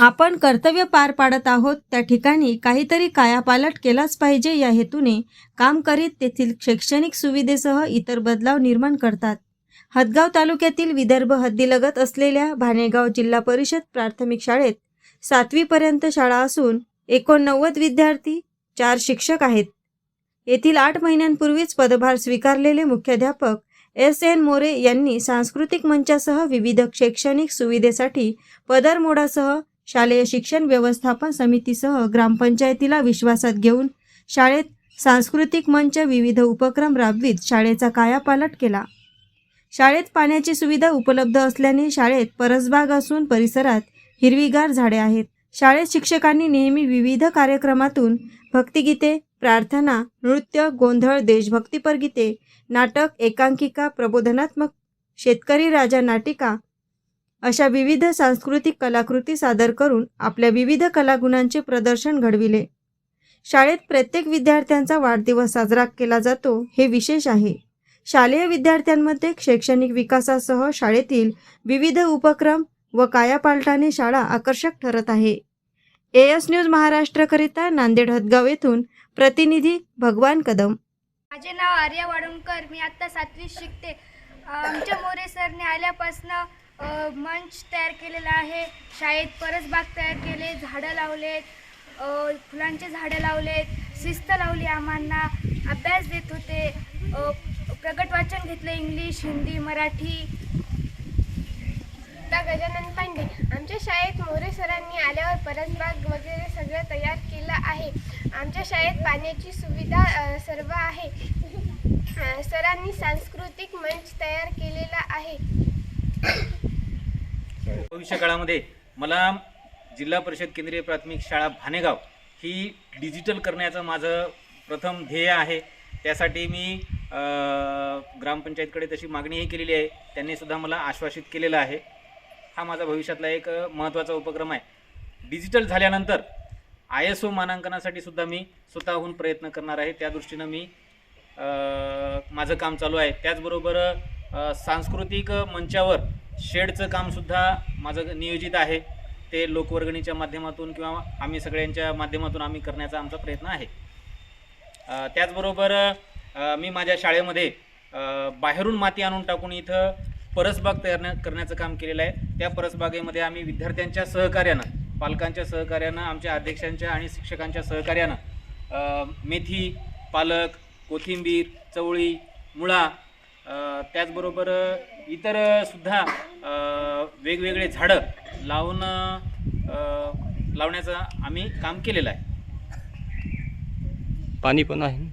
आपण कर्तव्य पार पाडत आहोत त्या ठिकाणी काहीतरी कायापालट केलाच पाहिजे या हेतूने काम करीत तेथील शैक्षणिक सुविधेसह इतर बदलाव निर्माण करतात. हदगाव तालुक्यातील विदर्भ हद्दीलगत असलेल्या भानेगाव जिल्हा परिषद प्राथमिक शाळेत सातवीपर्यंत शाळा असून एकोणनव्वद विद्यार्थी चार शिक्षक आहेत. येथील आठ महिन्यांपूर्वीच पदभार स्वीकारलेले मुख्याध्यापक एस एन मोरे यांनी सांस्कृतिक मंचासह विविध शैक्षणिक सुविधेसाठी पदरमोडासह शालेय शिक्षण व्यवस्थापन समितीसह ग्रामपंचायतीला विश्वासात घेऊन शाळेत सांस्कृतिक मंच विविध उपक्रम राबवित शाळेचा कायापालट केला. शाळेत पाण्याची सुविधा उपलब्ध असल्याने शाळेत परसबाग असून परिसरात हिरवीगार झाडे आहेत. शाळेत शिक्षकांनी नेहमी विविध कार्यक्रमातून भक्तिगीते प्रार्थना नृत्य गोंधळ देशभक्तीपर गीते नाटक एकांकिका प्रबोधनात्मक शेतकरी राजा नाटिका अशा विविध सांस्कृतिक कलाकृती सादर करून आपल्या विविध कलागुणांचे प्रदर्शन घडविले. शाळेत प्रत्येक विद्यार्थ्यांचा वाढदिवस साजरा केला जातो हे विशेष आहे. शालेय विद्यार्थ्यांमध्ये शैक्षणिक विकासासह शाळेतील विविध उपक्रम व कायापालटाने शाळा आकर्षक ठरत आहे. ए एस न्यूज महाराष्ट्रकरिता नांदेड हदगाव येथून प्रतिनिधी भगवान कदम. माझे नाव आर्या वाडुंकर मी आत्ता सातवीत शिकते. आमच्या मोरे सरने आल्यापासनं मंच तयार केलेला आहे. शाळेत परसबाग तयार केले झाडं लावलेत. फुलांचे झाडं लावलेत. शिस्त लावली आम्हाला अभ्यास देत होते. प्रगट वाचन घेतलं इंग्लिश हिंदी मराठी. गजानन पांडे आमच्या शाळेत मोरे सरांनी आल्यावर परसबाग वगैरे सगळं तयार केलं आहे. आमच्या शाळेत पाण्याची सुविधा सर्व आहे. सरांनी सांस्कृतिक मंच तयार केलेला आहे. भविष्य काळामध्ये मला जिल्हा परिषद केंद्रीय प्राथमिक शाळा भानेगाव ही डिजिटल करण्याचं माझं प्रथम ध्येय आहे. त्यासाठी मी ग्रामपंचायतकडे तशी मागणीही केलेली आहे. त्यांनी सुद्धा मला आश्वासित केलेलं आहे. हा माझा भविष्यातला एक महत्त्वाचा उपक्रम आहे. डिजिटल झाल्यानंतर आय एस ओ मानांकनासाठी सुद्धा मी स्वतःहून प्रयत्न करणार आहे. त्या दृष्टीनं मी माझं काम चालू आहे. त्याचबरोबर सांस्कृतिक मंचावर शेडचं कामसुद्धा माझं नियोजित आहे. ते लोकवर्गणीच्या माध्यमातून किंवा आम्ही सगळ्यांच्या माध्यमातून आम्ही करण्याचा आमचा प्रयत्न आहे. त्याचबरोबर मी माझ्या शाळेमध्ये बाहेरून माती आणून टाकून इथं परसबाग तयार करण्याचं काम केलेलं आहे. त्या परसबागेमध्ये आम्ही विद्यार्थ्यांच्या सहकार्यानं पालकांच्या सहकार्यानं आमच्या अध्यक्षांच्या आणि शिक्षकांच्या सहकार्यानं मेथी पालक कोथिंबीर चवळी मुळा त्याचबरोबर इतर सुद्धा वेगवेगळे झाडं लावून लावण्याचं आम्ही काम केलेलं आहे. पाणी पण आहे